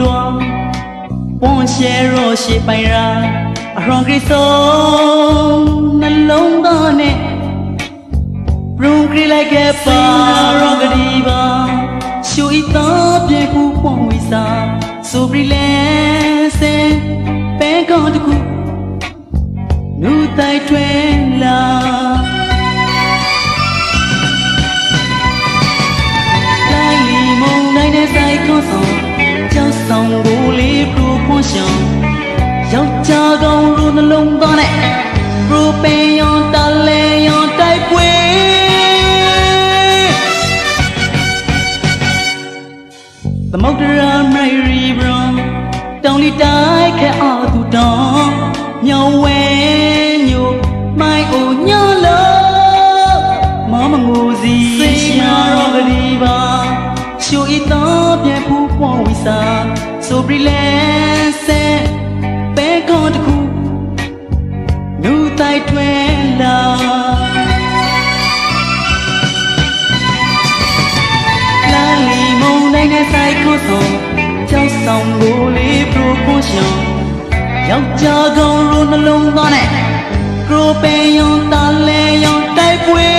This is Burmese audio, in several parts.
လွာပွန်ရှဲရောရှေပိုင်ရာအရောင်ကလေးဆုံးနှလုံးသားနဲ့ Room grey like a bar rock di ba Shu i ta pye ku pon wi sa So brilliant se pe kon tu ku Nu tai twen la Lai li mong nai ne sai kon song ကြောက်ဆောင်ကိုလေးပူခွန် ရှောင်းယောက်ျားကောင်းလူနှလုံးသားနဲ့ပူပင်ယွန်တလဲယွန်တိုက်ပွဲသမုဒ္ဒရာမိုင်ရီဘရွန်တောင်လီတိုက်ခက်အားသူတောင်မြောင်ဝဲညိုမိုင်အိုညလောမမငူစီရှာရောကလေးပါ ရှူဤတော့ပြန်ဖူးပွန်ဝီစာဆိုဘရီလဲဆဲပဲကွန်တခုနူတိုက်ထွဲလာလာလီမုန်တိုင်းနဲ့ဆိုင်ခွန်းဆောင်ကြောက်ဆောင်ကိုလေးပရိုပိုရှန်ယောက်ျားကောင်းရိုးနှလုံးသားနဲ့ကရိုပင်ယွန်တာလဲယွန်တိုက်ပွဲပဲ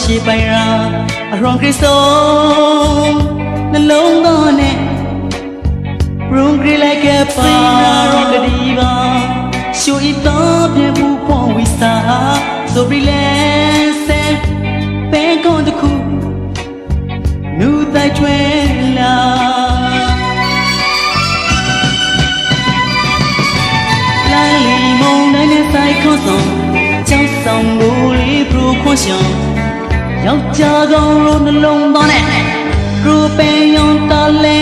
ရှဲရောရှေပိုင်ရာအရောင်ကရစ်ဆုံးနှလုံးသားနဲ့ Room grey like a fire rock di ba Show it up ပြန်ပူပွန်ဝီစာ So relax Pe con de khu Nu tai twe la လာလီမုန်တိုင်းနဲ့ဆိုင်ခွန်ဆောင်ကြောက်ဆောင်ကိုလေးပရိုခွန်ရှောင်း ယောက်ျားကောင်းရိုးနှလုံးသားနဲ့ပရိုပင်ယွန်တလဲ